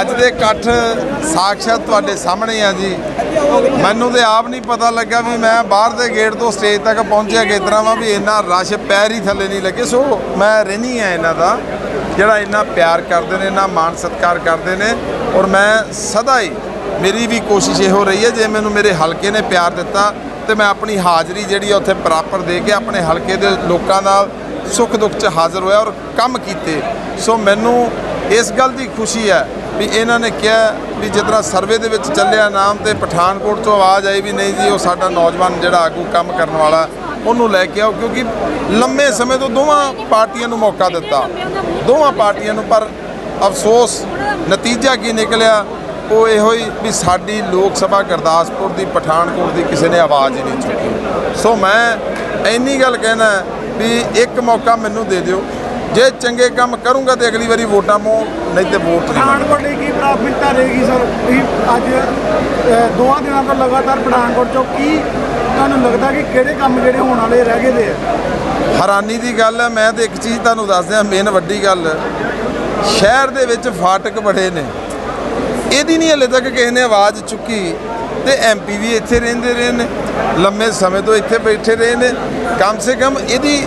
ਅੱਜ ਦੇ ਇਕੱਠ ਸਾਖਸ਼ਾਤ ਤੁਹਾਡੇ ਸਾਹਮਣੇ ਆ ਜੀ। ਮੈਨੂੰ ਤੇ ਆਪ ਨਹੀਂ ਪਤਾ ਲੱਗਾ ਵੀ ਮੈਂ ਬਾਹਰ ਦੇ ਗੇਟ ਤੋਂ ਸਟੇਜ ਤੱਕ ਪਹੁੰਚਿਆ ਕਿਸ ਤਰ੍ਹਾਂ ਵਾ ਵੀ ਇੰਨਾ ਰਸ਼ ਪੈਰ ਹੀ ਥੱਲੇ ਨਹੀਂ ਲੱਗੇ। ਸੋ ਮੈਂ ਰਹਿਣੀ ਆ ਇਹਨਾਂ ਦਾ, ਜਿਹੜਾ ਇੰਨਾ ਪਿਆਰ ਕਰਦੇ ਨੇ, ਇੰਨਾ ਮਾਣ ਸਤਿਕਾਰ ਕਰਦੇ ਨੇ ਔਰ ਮੈਂ ਸਦਾ ਹੀ ਮੇਰੀ ਵੀ ਕੋਸ਼ਿਸ਼ ਇਹੋ ਰਹੀ ਹੈ, ਜੇ ਮੈਨੂੰ ਮੇਰੇ ਹਲਕੇ ਨੇ ਪਿਆਰ ਦਿੱਤਾ ਤੇ ਮੈਂ ਆਪਣੀ ਹਾਜ਼ਰੀ ਜਿਹੜੀ ਆ ਉੱਥੇ ਪ੍ਰਾਪਰ ਦੇ ਕੇ ਆਪਣੇ ਹਲਕੇ ਦੇ ਲੋਕਾਂ ਨਾਲ ਸੁੱਖ ਦੁੱਖ 'ਚ ਹਾਜ਼ਰ ਹੋਇਆ ਔਰ ਕੰਮ ਕੀਤੇ। ਸੋ ਮੈਨੂੰ ਇਸ ਗੱਲ ਦੀ ਖੁਸ਼ੀ ਹੈ ਵੀ ਇਹਨਾਂ ਨੇ ਕਿਹਾ ਵੀ ਜਿਸ ਤਰ੍ਹਾਂ ਸਰਵੇ ਦੇ ਵਿੱਚ ਚੱਲਿਆ ਨਾਮ ਤੇ ਪਠਾਨਕੋਟ ਤੋਂ ਆਵਾਜ਼ ਆਈ ਵੀ ਨਹੀਂ ਜੀ, ਉਹ ਸਾਡਾ ਨੌਜਵਾਨ ਜਿਹੜਾ ਆਗੂ ਕੰਮ ਕਰਨ ਵਾਲਾ, ਉਹਨੂੰ ਲੈ ਕੇ ਆਓ ਕਿਉਂਕਿ ਲੰਮੇ ਸਮੇਂ ਤੋਂ ਦੋਵਾਂ ਪਾਰਟੀਆਂ ਨੂੰ ਮੌਕਾ ਦਿੱਤਾ। ਦੋਵਾਂ ਪਾਰਟੀਆਂ ਨੂੰ, ਪਰ ਅਫਸੋਸ ਨਤੀਜਾ ਕੀ ਨਿਕਲਿਆ? ਉਹ ਇਹੋ ਹੀ ਵੀ ਸਾਡੀ ਲੋਕ ਸਭਾ ਗੁਰਦਾਸਪੁਰ ਦੀ, ਪਠਾਨਕੋਟ ਦੀ ਕਿਸੇ ਨੇ ਆਵਾਜ਼ ਹੀ ਨਹੀਂ ਚੁੱਕੀ। ਸੋ ਮੈਂ ਇੰਨੀ ਗੱਲ ਕਹਿਣਾ ਵੀ ਇੱਕ ਮੌਕਾ ਮੈਨੂੰ ਦੇ ਦਿਓ। ਜੇ ਚੰਗੇ ਕੰਮ ਕਰੂੰਗਾ ਤੇ ਅਗਲੀ ਵਾਰੀ ਵੋਟਾਂ ਮੋ ਨਹੀਂ ਤੇ ਵੋਟ ਨਹੀਂ ਪਠਾਨਕੋਟ ਲਈ ਕੀ ਪ੍ਰਾਥਮਿਕਤਾ ਰਹੇਗੀ ਸਰ? ਤੁਸੀਂ ਅੱਜ ਦੋਵਾਂ ਦਿਨਾਂ ਤੋਂ ਲਗਾਤਾਰ ਪਠਾਨਕੋਟ ਚੋਂ ਕੀ ਤੁਹਾਨੂੰ ਲੱਗਦਾ ਕਿ ਕਿਹੜੇ ਕੰਮ ਜਿਹੜੇ ਹੋਣ ਵਾਲੇ ਰਹਿ ਗਏ ਦੇ ਆ? ਹੈਰਾਨੀ ਦੀ ਗੱਲ ਹੈ ਮੈਂ ਤੇ ਇੱਕ ਚੀਜ਼ ਤੁਹਾਨੂੰ ਦੱਸ ਦਿਆਂ ਮੇਨ ਵੱਡੀ ਗੱਲ ਸ਼ਹਿਰ ਦੇ ਵਿੱਚ ਫਾਟਕ ਬੜੇ ਨੇ। ਇਹਦੀ ਨਹੀਂ ਹਲੇ ਤੱਕ ਕਿਸੇ ਨੇ ਆਵਾਜ਼ ਚੁੱਕੀ। ਤੇ ਐਮਪੀ ਵੀ ਇੱਥੇ ਰਹਿੰਦੇ ਰਹੇ ਨੇ ਲੰਮੇ ਸਮੇਂ ਤੋਂ ਇੱਥੇ ਬੈਠੇ ਰਹੇ ਨੇ ਕਮ ਸੇ ਕਮ ਇਹਦੀ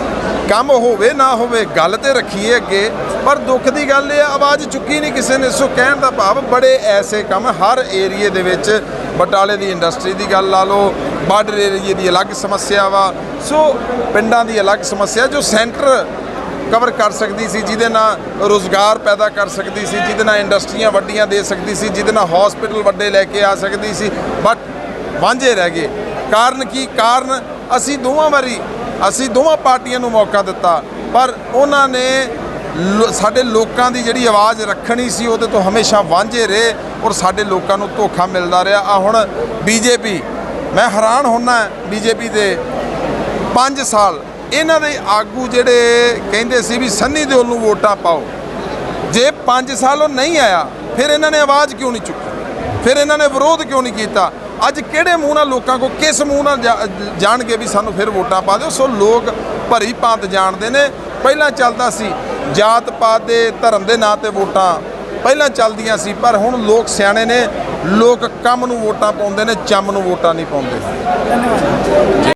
ਕੰਮ ਹੋਵੇ ਨਾ ਹੋਵੇ, ਗੱਲ ਤੇ ਰੱਖੀਏ ਅੱਗੇ। ਪਰ ਦੁੱਖ ਦੀ ਗੱਲ ਇਹ ਆਵਾਜ਼ ਚੁੱਕੀ ਨਹੀਂ ਕਿਸੇ ਨੇ। ਸੋ ਕਹਿਣ ਦਾ ਭਾਵ, ਬੜੇ ਐਸੇ ਕੰਮ ਹਰ ਏਰੀਏ ਦੇ ਵਿੱਚ, ਬਟਾਲੇ ਦੀ ਇੰਡਸਟਰੀ ਦੀ ਗੱਲ ਲਾ ਲਓ, ਬਾਰਡਰ ਏਰੀਏ ਦੀ ਅਲੱਗ ਸਮੱਸਿਆ ਵਾ। ਸੋ ਪਿੰਡਾਂ ਦੀ ਅਲੱਗ ਸਮੱਸਿਆ, ਜੋ ਸੈਂਟਰ ਕਵਰ ਕਰ ਸਕਦੀ ਸੀ, ਜਿਹਦੇ ਨਾਲ ਰੋਜ਼ਗਾਰ ਪੈਦਾ ਕਰ ਸਕਦੀ ਸੀ, ਜਿਹਦੇ ਨਾਲ ਇੰਡਸਟਰੀਆਂ ਵੱਡੀਆਂ ਦੇ ਸਕਦੀ ਸੀ, ਜਿਹਦੇ ਨਾਲ ਹਸਪੀਟਲ ਵੱਡੇ ਲੈ ਕੇ ਆ ਸਕਦੀ ਸੀ ਬਟ ਵਾਂਝੇ ਰਹਿ ਗਏ। ਕਾਰਨ ਕੀ? ਕਾਰਨ ਅਸੀਂ ਦੋਵਾਂ ਵਾਰੀ, ਅਸੀਂ ਦੋਵਾਂ ਪਾਰਟੀਆਂ ਨੂੰ ਮੌਕਾ ਦਿੱਤਾ, ਪਰ ਉਹਨਾਂ ਨੇ ਲੋ- ਸਾਡੇ ਲੋਕਾਂ ਦੀ ਜਿਹੜੀ ਆਵਾਜ਼ ਰੱਖਣੀ ਸੀ, ਉਹਦੇ ਤੋਂ ਹਮੇਸ਼ਾ ਵਾਂਝੇ ਰਹੇ ਔਰ ਸਾਡੇ ਲੋਕਾਂ ਨੂੰ ਧੋਖਾ ਮਿਲਦਾ ਰਿਹਾ। ਆ ਹੁਣ ਬੀਜੇਪੀ, ਮੈਂ ਹੈਰਾਨ ਹੁੰਨਾ, ਬੀਜੇਪੀ ਦੇ 5 ਸਾਲ ਇਹਨਾਂ ਦੇ ਆਗੂ ਜਿਹੜੇ ਕਹਿੰਦੇ ਸੀ ਵੀ ਸੰਨੀ ਦਿਓਲ ਨੂੰ ਵੋਟਾਂ ਪਾਓ। ਜੇ 5 ਸਾਲ ਉਹ ਨਹੀਂ ਆਇਆ, ਫਿਰ ਇਹਨਾਂ ਨੇ ਆਵਾਜ਼ ਕਿਉਂ ਨਹੀਂ ਚੁੱਕੀ? ਫਿਰ ਇਹਨਾਂ ਨੇ ਵਿਰੋਧ ਕਿਉਂ ਨਹੀਂ ਕੀਤਾ? ਅੱਜ ਕਿਹੜੇ ਮੂੰਹ ਨਾਲ ਲੋਕਾਂ ਕੋ ਕਿਸ ਮੂੰਹ ਨਾਲ ਜਾ- ਜਾਣਗੇ ਵੀ ਸਾਨੂੰ ਫਿਰ ਵੋਟਾਂ ਪਾ ਦਿਓ? ਸੋ ਲੋਕ ਭਰੀ ਭਾਂਤ ਜਾਣਦੇ ਨੇ। ਪਹਿਲਾਂ ਚੱਲਦਾ ਸੀ ਜਾਤ ਪਾਤ ਦੇ ਧਰਮ ਦੇ ਨਾਂ ਤੇ ਵੋਟਾਂ। ਪਹਿਲਾਂ ਚੱਲਦੀਆਂ ਸੀ, ਪਰ ਹੁਣ ਲੋਕ ਸਿਆਣੇ ਨੇ। ਲੋਕ ਕੰਮ ਨੂੰ ਵੋਟਾਂ ਪਾਉਂਦੇ ਨੇ, ਚੰਮ ਨੂੰ ਵੋਟਾਂ ਨਹੀਂ ਪਾਉਂਦੇ।